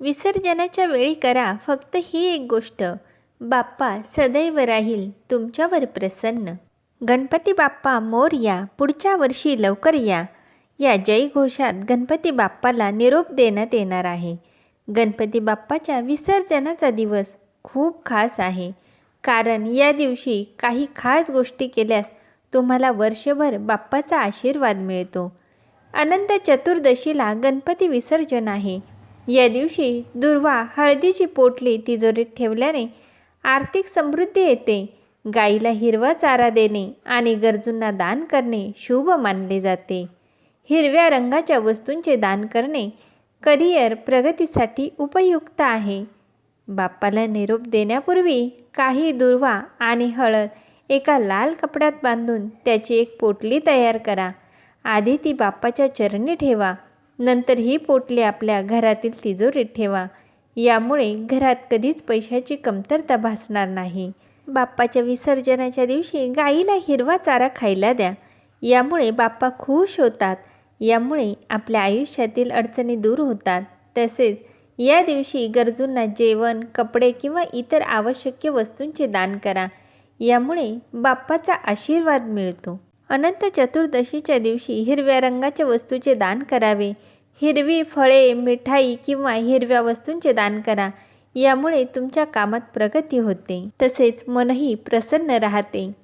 विसर्जनाच्या वेळी करा फक्त ही एक गोष्ट. बाप्पा सदैव राहील तुमच्यावर प्रसन्न. गणपती बाप्पा मोरया पुढच्या वर्षी लवकर या. या जयघोषात गणपती बाप्पाला निरोप देण्यात येणार आहे. गणपती बाप्पाच्या विसर्जनाचा दिवस खूप खास आहे. कारण या दिवशी काही खास गोष्टी केल्यास तुम्हाला वर्षभर बाप्पाचा आशीर्वाद मिळतो. अनंत चतुर्दशीला गणपती विसर्जन आहे. या दिवशी दुर्वा हळदीची पोटली तिजोरीत ठेवल्याने आर्थिक समृद्धी येते. गाईला हिरवा चारा देणे आणि गरजूंना दान करणे शुभ मानले जाते. हिरव्या रंगाच्या वस्तूंचे दान करणे करिअर प्रगतीसाठी उपयुक्त आहे. बाप्पाला निरोप देण्यापूर्वी काही दुर्वा आणि हळद एका लाल कपड्यात बांधून त्याची एक पोटली तयार करा. आधी ती बाप्पाच्या चरणी ठेवा. नंतर ही पोटली आपल्या घरातील तिजोरीत ठेवा. यामुळे घरात कधीच पैशाची कमतरता भासणार नाही. बाप्पाच्या विसर्जनाच्या दिवशी गाईला हिरवा चारा खायला द्या. यामुळे बाप्पा खुश होतात. यामुळे आपल्या आयुष्यातील अडचणी दूर होतात. तसेच या दिवशी गरजूंना जेवण कपडे किंवा इतर आवश्यक वस्तूंचे दान करा. यामुळे बाप्पाचा आशीर्वाद मिळतो. अनंत चतुर्दशीच्या दिवशी हिरव्या रंगाच्या वस्तूचे दान करावे. हिरवी फळे मिठाई किंवा हिरव्या वस्तूंचे दान करा. यामुळे तुमच्या कामात प्रगती होते. तसेच मनही प्रसन्न राहते.